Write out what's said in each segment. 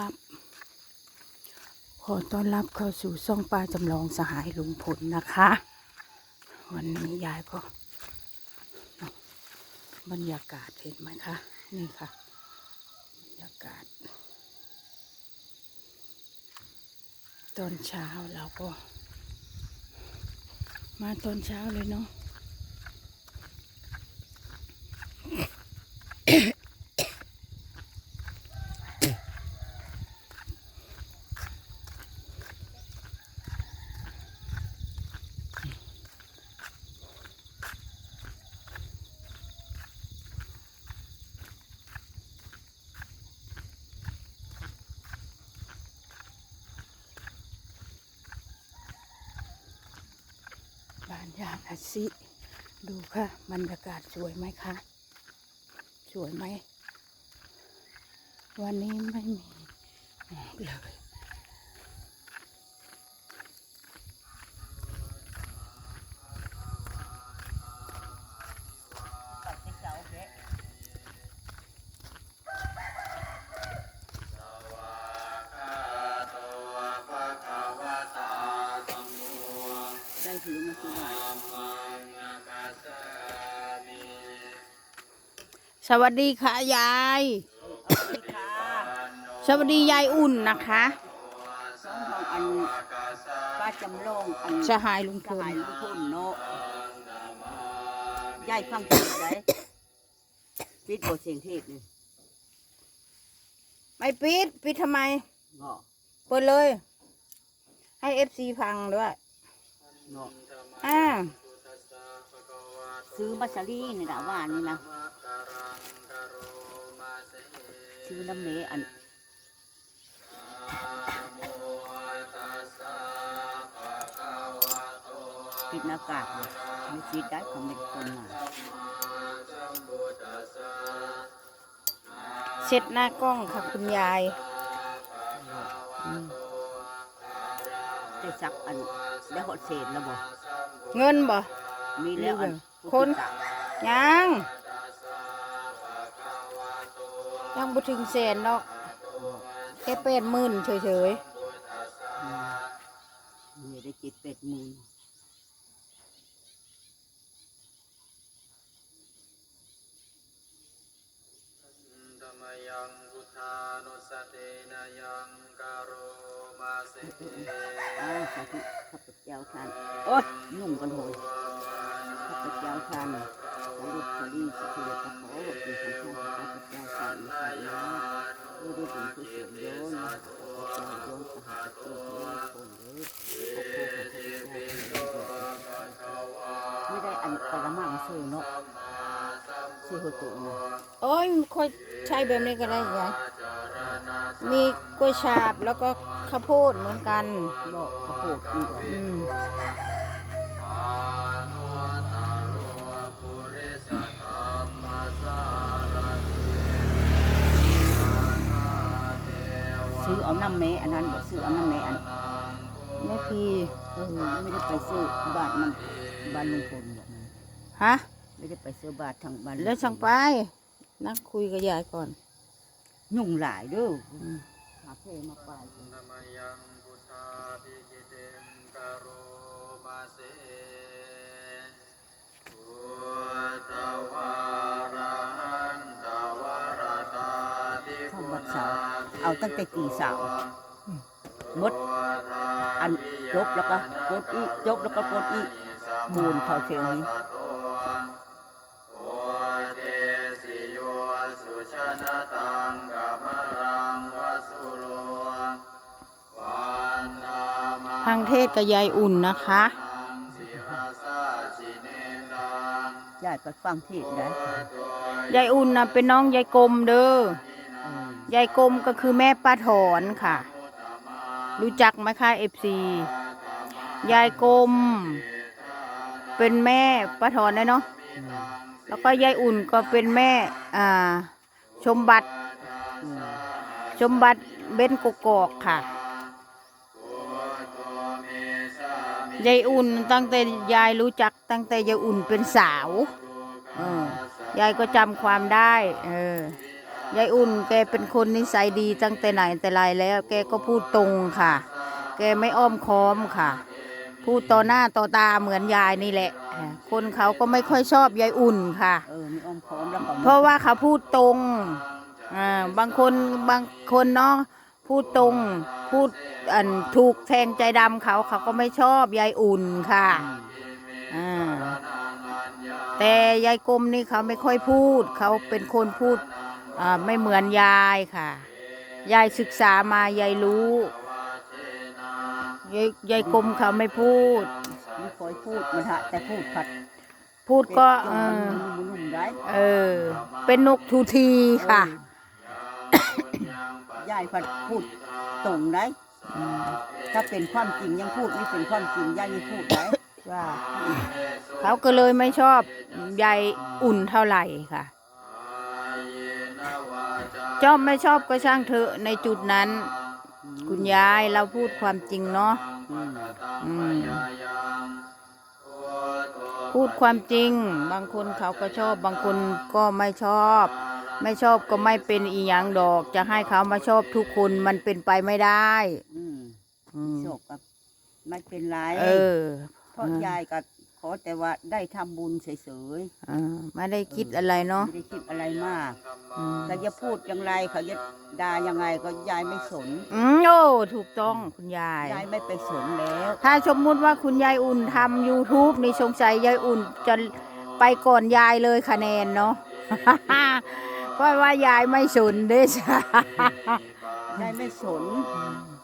รับขอต้อนรับเข้าสู่ช่องป้าจำลองสหายลุงพลนะคะ วันนี้ยายก็บรรยากาศเห็นไหมคะ นี่ค่ะ บรรยากาศ ตอนเช้าเราก็ มาตอนเช้าเลยเนาะานยางอาซิ ดูค่ะบรรยากาศสวยไหมคะ สวยไหม วันนี้ไม่มีหมอกเลย ถือมาคือว่าสวัสดีค่ะยายค่ะสวัสดียายอุ่นนะคะสองห้องอันป้าจำลองอันสหายลุงพสลหายลุงพลเนาะยายฟังผิดได้ปิดบทเสียงเทศเลยไม่ปิด ปิดทำไมบอกเปิดเลย ให้เอฟซีฟังด้วย เนาะอ่าซื้อบัสซารีนี่นะว่านี่นะซื้อน้ำเนอันปิดหน้ากากเลยไม่ปิดได้ของเป็นคนมาเช็ดหน้ากล้องค่ะคุณยาย ได้สักอันได้หดเศษแล้วบ่เงินบ่มีแล้วอันคนยังยังบ่ถึงแสนเนาะแค่เป็นหมื่นเฉยมีได้จิตเป็ดหมูลธรรมยังพุทธานุสตินายังกโรมาสิ อ้าวสาธุข้าพเจ้าทานโอ๊ยยุ่งกันโหยข้าพเจ้าทานขอรุษลีสถิตขอรบเป็นของท่าข้าพเจ้าทานนะคนะผู้ได้เป็นผู้เสียโยนข้าพเจ้าโยนสหายตัวเพื่อนคนเด้อขอบคุณข้าพเจ้าไม่ได้อันปรมังซื้อเนาะซื้อหัวตุนะๆโอ้ยค่อยใช้แบบนี้ก็ได้ยายมีกล้วยฉาบแล้วก็ ข้าวโพดเหมือนกันบอกข้าวโพดนี่ก่อนอืมซื้อเอาน้ำแม่อันนั้นบอกซื้อเอาน้ำแม่อันแม่พีเออไม่ได้ไปซื้อบ้านมันบ้านลุงพลบอกมันฮะไม่ได้ไปซื้อบ้านทางบ้านแล้วสั่งไป นักคุยกับยายก่อน ยุ่งหลายเด้อ อืมหาเพลมาไปธรรมยังพุทธาภิกิเตนกโรมาสิพุทธวาระหันตวรตาติเข้าคุวัดณเสาร์เอาตั้งแต่กี่สาวหมดอันจบแล้วก็กดอีกจบแล้วก็กดอีกมูลเขาเชียงนี้ ทางเทศกับยายอุ่นนะคะสิราสาชิเนตังญาติไปฟังเทศน์ได้ยายอุ่นนะเป็นน้องยายกลมเด้อเออยายกลมก็คือแม่ป้าถอนค่ะ รู้จักไหมคะเอฟซียายกลม เป็นแม่ป้าถอนนะเนาะอืมแล้วก็ยายอุ่นก็เป็นแม่อ่าชมบัตรอืมชมบัตรเบ้นกกอกค่ะ ยายอุ่นตั้งแต่ยายรู้จักตั้งแต่ยายอุ่นเป็นสาวเออยายก็จำความได้เออยายอุ่นแกเป็นคนนิสัยดีตั้งแต่ไหนแต่ไรแล้ว แกก็พูดตรงค่ะ แกไม่อ้อมค้อมค่ะ พูดต่อหน้าต่อตาเหมือนยายนี่แหละอ่าคนเขาก็ไม่ค่อยชอบยายอุ่นค่ะ เออมีอ้อมค้อมแล้วก็เพราะว่าเขาพูดตรงอ่าบางคนบางคนเนาะ พูดตรง พูดอันถูกแทงใจดำเขาเขาก็ไม่ชอบยายอุ่นค่ะอ่าแต่ยายกลมนี่เขาไม่ค่อยพูด เขาเป็นคนพูดอ่าไม่เหมือนยายค่ะ ยายศึกษามายายรู้ยายยายกลมเขาไม่พูดไม่ค่อยพูดมันฮะแต่พูดผัด พูดก็เอมันอนุ่มๆได้เออ เป็นนกทูทีค่ะ ยายผัดพูดตรงได้ถ้าเป็นความจริงยังพูดไม่เป็นความจริงยายยังพูดได้ว่าเขาก็เลยไม่ชอบยายอุ่นเท่าไหร่ค่ะชอบไม่ชอบก็ช่างเถอะในจุดนั้น คุณยายเราพูดความจริงเนาะอืมอืมพูดความจริง บางคนเขาก็ชอบ บางคนก็ไม่ชอบ ไม่ชอบก็ไม่เป็นอีหยังดอก จะให้เขามาชอบทุกคนมันเป็นไปไม่ได้อืมอืมโศกกับไม่เป็นไรเออเพราะยายก็ขอแต่ว่าได้ทำบุญเฉยเออไม่ได้คิดอะไรๆเนาะไม่ได้คิดอะไรมากอืมเขาจะพูดอย่างไรเขาจะด่ายังไงก็ยายไม่สนอืมโอ้ถูกต้องคุณยาย ยายไม่ไปสนแล้วถ้าสมมุติว่าคุณยายอุ่นทำ YouTube นี่สงสัยยายอุ่นจะไปก่อนยายเลยคะแนนเนาะ เพราะว่ายายไม่สนเด้จ้ะยายไม่สน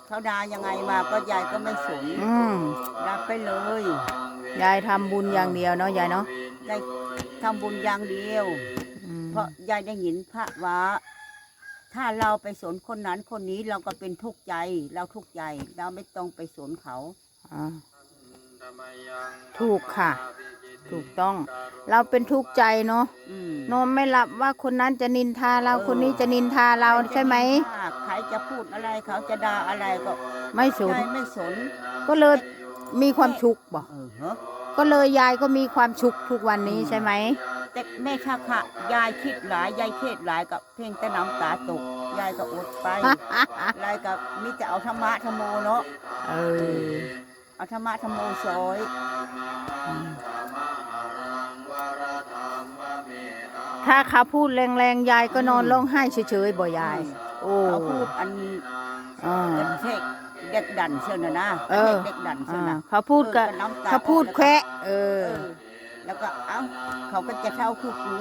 เขาด่ายังไงมาก็ยายก็ไม่สนอืมด่าไปเลยยายทำบุญอย่างเดียวเนาะยายเนาะได้ทำบุญอย่างเดียว อืมเพราะยายได้ยินพระว่าถ้าเราไปสนคนนั้นคนนี้เราก็เป็นทุกข์ใจ เราทุกข์ใจ เราไม่ต้องไปสนเขา อ่าถูกค่ะ ถูกต้อง เราเป็นทุกข์ใจเนาะอืมนอนไม่หลับว่าคนนั้นจะนินทาเราคนนี้จะนินทาเราใช่ไหมถ้าใครจะพูดอะไรเขาจะด่าอะไรก็ไม่สนยายไม่สนก็เลยมีความชุกข์บ่เออเหรอก็เลยยายก็มีความชุกข์ทุกวันนี้ใช่ไหม แต่แม่ค่ะค่ะยายคิดหลายยายเครียดหลายกับเพ่งแต่น้ำตาตกยายก็อดไปยายก็มีแต่เอาธรรมะธรรมโมเนาะเออเอาธรรมะธรรมโมซอย ถ้าเขาพูดแรงๆยายก็นอนร้องไห้เฉยๆบ่ยาย โอ้เขาพูดอันอ่า เด็กเทกเด็กดันเชื่อนะนะเออเด็กดันเชื่ออ่านะเขาพูดก็ออน้ำตเขาพูดออกแควะเอเออ อ แล้วก็เอ้าเขาก็จะเท่าคู่กู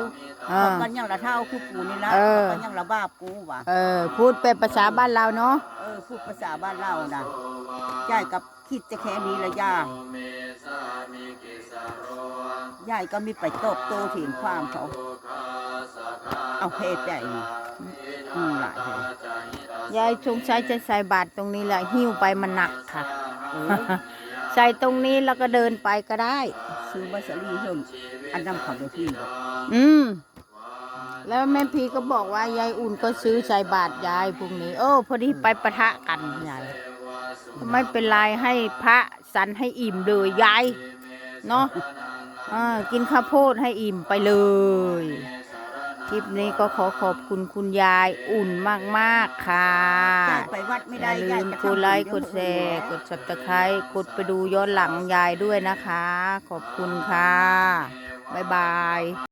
อ่าเขาก็ยังละเท่าคู่กูนี่นะเออ เขาก็ยังละบ้าบกูว่ะเออ พูดเป็นภาษาบ้านเราเนาะเออพูดภาษาบ้านเรานะยายกับคิดจะแค่นี้ละย่ายายก็มีไปตอบโต้ถึงความเขา เอาเพศใหญ่นี่อืมหลายเลยยายชงใช้จะใส่บาตรตรงนี้แหละหิ้วไปมันหนักค่ะเออใส่ตรงนี้แล้วก็เดินไปก็ได้ ซื้อบัสลีเพิ่มอันนำเขาไปที่อืมแล้วแม่พีก็บอกว่ายายอุ่นก็ซื้อใส่บาตรยายพรุ่งนี้ โอ้พอดีไปปะทะกันยายไม่เป็นไรให้พระสันให้อิ่มเลยยายเนาะอ่ากินข้าวโพดให้อิ่มไปเลย คลิปนี้ก็ขอขอบคุณคุณยายอุ่นมากๆค่ะยายไปวัดไม่อได้ย่าลืยายมจะกดไลค์ทำกบุญดแชเยวร์คนกด subscribe กดไปดูย้อนหลังยายด้วยนะคะ ขอบคุณค่ะ บ๊ายบาย